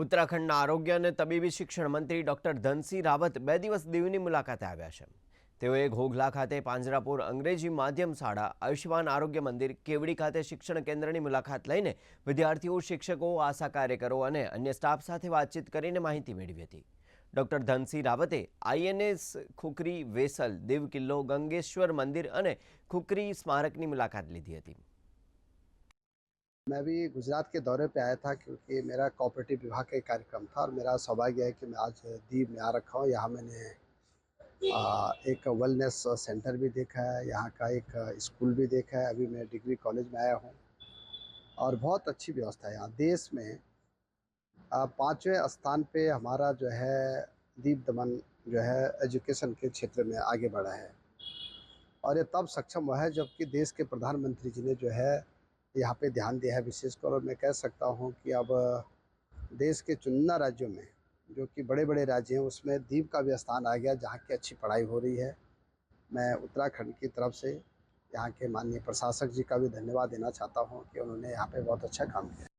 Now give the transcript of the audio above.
ઉત્તરાખંડના આરોગ્ય અને તબીબી શિક્ષણ મંત્રી ડોક્ટર ધનસિંહ રાવત બે દિવસ દીવની મુલાકાતે આવ્યા છે. તેઓએ ઘોઘલા ખાતે પાંજરાપુર અંગ્રેજી માધ્યમ શાળા, આયુષ્યમાન આરોગ્ય મંદિર, કેવડી ખાતે શિક્ષણ કેન્દ્રની મુલાકાત લઈને વિદ્યાર્થીઓ, શિક્ષકો, આશા કાર્યકરો અને અન્ય સ્ટાફ સાથે વાતચીત કરીને માહિતી મેળવી હતી. ડોક્ટર ધનસિંહ રાવતે આઈએનએસ ખુકરી વેસલ દેવ કિલ્લો ગંગેશ્વર મંદિર અને ખુકરી સ્મારકની મુલાકાત લીધી હતી. मैं भी गुजरात के दौरे पे आया था क्योंकि मेरा कोऑपरेटिव विभाग का एक कार्यक्रम था और मेरा सौभाग्य है कि मैं आज दीप में आ रखा हूँ। यहाँ मैंने आ, एक वेलनेस सेंटर भी देखा है यहाँ का एक स्कूल भी देखा है। अभी मैं डिग्री कॉलेज में आया हूँ और बहुत अच्छी व्यवस्था है यहाँ देश में। पाँचवें स्थान पे हमारा जो है दीप दमन जो है एजुकेशन के क्षेत्र में आगे बढ़ा है। और ये तब सक्षम हुआ है जबकि देश के प्रधानमंत्री जी ने जो है यहाँ पे ध्यान दिया है विशेषकर और मैं कह सकता हूँ कि अब देश के चुनिंदा राज्यों में, जो कि बड़े बड़े राज्य हैं, उसमें दीप का भी स्थान आ गया, जहाँ की अच्छी पढ़ाई हो रही है। मैं उत्तराखंड की तरफ़ से यहाँ के माननीय प्रशासक जी का भी धन्यवाद देना चाहता हूँ कि उन्होंने यहाँ पे बहुत अच्छा काम किया।